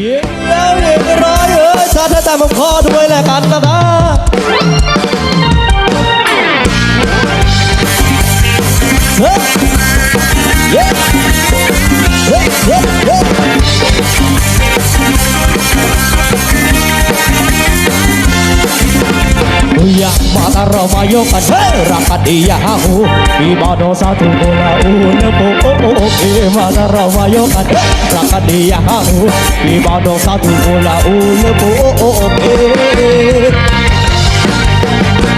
ยิงแล้วยิงร้อยเอ้ยชาติแต่ผมขอด้วยแลกันนะ ารมายกันเฮรักกันดียาหูมีบอดสาธุโอลาอูเนโปโอโอโอเคมารมายกันเฮรักกันดียาหูมีบอดสาธุโอลาอูเนโปโอโอโอเค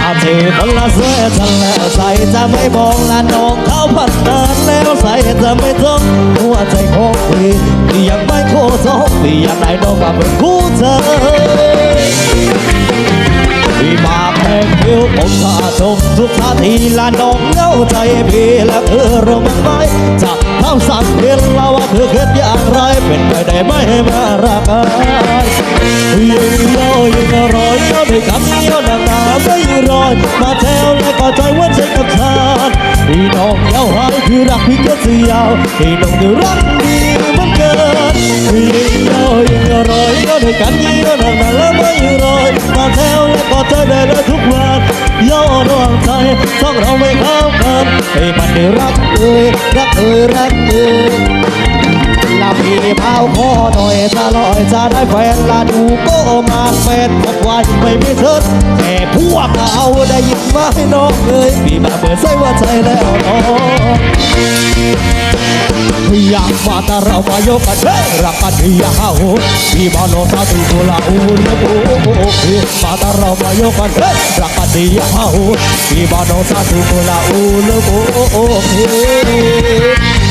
อาเธอคนละสวยจังแล้วใสจะไม่มองละน้องเขาพัดเดินแล้วใส่จะไม่ต้งหัวใจของพี่อยังไม่โคตรที่อยากได้ดอกว่าเป็นคู่เธอ ผิวผมสะสมทุกนาทีละน้องเหงาใจพี่และเธอรู้มั้งไหมจะทำสักเพียงเราว่าเธอคิดอย่างไร เป็นไปได้ไหมมารักกันยิ่งโยยิ่งร่อยก็ได้คำนี้ก็น้ำตาไม่รอยมาแถวและก็ใจว่าใจกับฉันพี่น้องยาวหายคือรักพี่ก็เสียวพี่น้องจะรักดีเหมือนกันยิ่งโยยิ่งร่อยก็ได้กันยิ่งก็น้ำตาและไม่ วงใจต้องเราไม่เข้ากันให้มันได้รักเอ่ยรักเอ่ยรักเอ่ยลาพี่เผาคอหน่อยถ้าลอยจะได้แฟนลาดูก็มาแฟนบอกว่าไม่มีเธอแต่พวกเราได้ยินไหมาให้น้องเอ้ยพี่มาเปิดใส่ว่าใจแล้วน้อง อยากมาแต่เราม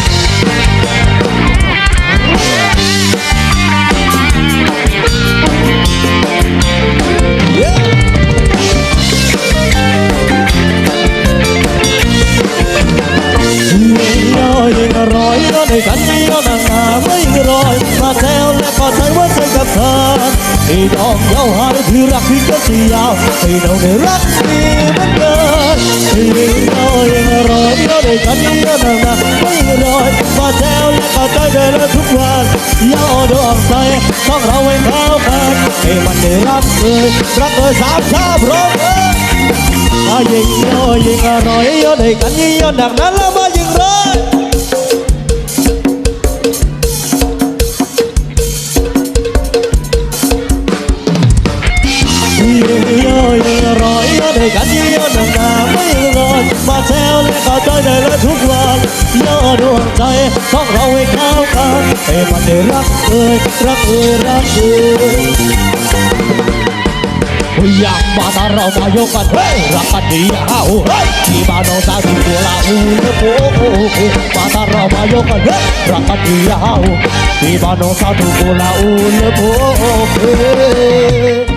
ที่น้องเย้าหายที่รักที่ก็สียาวที่น้องได้รักดีมือนกันยิ่งย่อยยิ่งอร่อยก็ได้กันยิ่งก็นานาไม่รอยมาแซวและก็ใจได้เลยทุกวันย่อดวงใจต้องเราไว้เข้ากันให้มันได้รักเลยรักเลยสามชาพร้อมเอ้ยมายิงโยยิงอร่อยโยได้กันยิงโยดังนั้นแล้วมายิงเลย ยิงโยยิงอร่อยได้กันยิงโยดังนั้นไม่รอดมาแซวและก็ใจได้เลยทุกวันโยดวงใจต้องเราให้เข้ากันให้มันได้รักเอ่ยรักเอ่ยรักเอ่ยอยากมาตาเรามายกกันเฮ้ยรักกันดีอะเฮ้ยที่บ้านน้องสาวที่ตัวลาอูเลโอ้โหมาตาเรามายกกันเฮ้ยรักกันดีอะที่บ้านน้องสาวที่ตัวลาอูเลโอ้โห